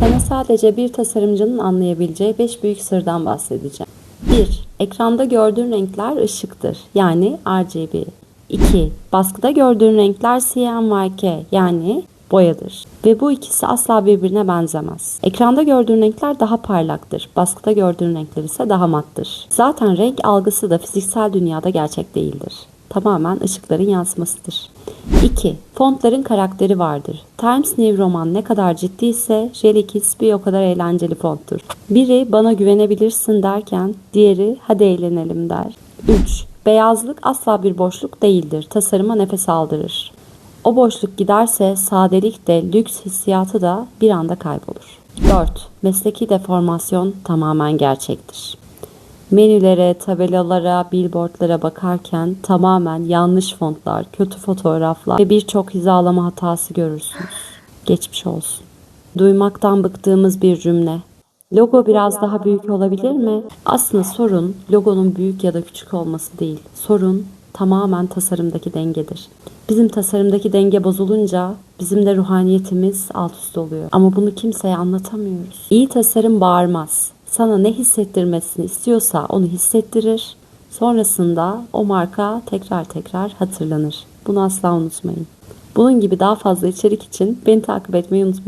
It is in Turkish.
Sana sadece bir tasarımcının anlayabileceği 5 büyük sırdan bahsedeceğim. 1. Ekranda gördüğün renkler ışıktır. Yani RGB. 2. Baskıda gördüğün renkler CMYK yani boyadır. Ve bu ikisi asla birbirine benzemez. Ekranda gördüğün renkler daha parlaktır. Baskıda gördüğün renkler ise daha mattır. Zaten renk algısı da fiziksel dünyada gerçek değildir. Tamamen ışıkların yansımasıdır. 2. Fontların karakteri vardır. Times New Roman ne kadar ciddiyse Jelly Kids bir o kadar eğlenceli fonttur. Biri bana güvenebilirsin derken diğeri hadi eğlenelim der. 3. Beyazlık asla bir boşluk değildir. Tasarıma nefes aldırır. O boşluk giderse sadelik de lüks hissiyatı da bir anda kaybolur. 4. Mesleki deformasyon tamamen gerçektir. Menülere, tabelalara, billboardlara bakarken tamamen yanlış fontlar, kötü fotoğraflar ve birçok hizalama hatası görürsünüz. Geçmiş olsun. Duymaktan bıktığımız bir cümle. Logo biraz daha büyük olabilir mi? Aslında sorun logonun büyük ya da küçük olması değil. Sorun tamamen tasarımdaki dengedir. Bizim tasarımdaki denge bozulunca bizim de ruhaniyetimiz alt üst oluyor. Ama bunu kimseye anlatamıyoruz. İyi tasarım bağırmaz. Sana ne hissettirmesini istiyorsa onu hissettirir. Sonrasında o marka tekrar tekrar hatırlanır. Bunu asla unutmayın. Bunun gibi daha fazla içerik için beni takip etmeyi unutmayın.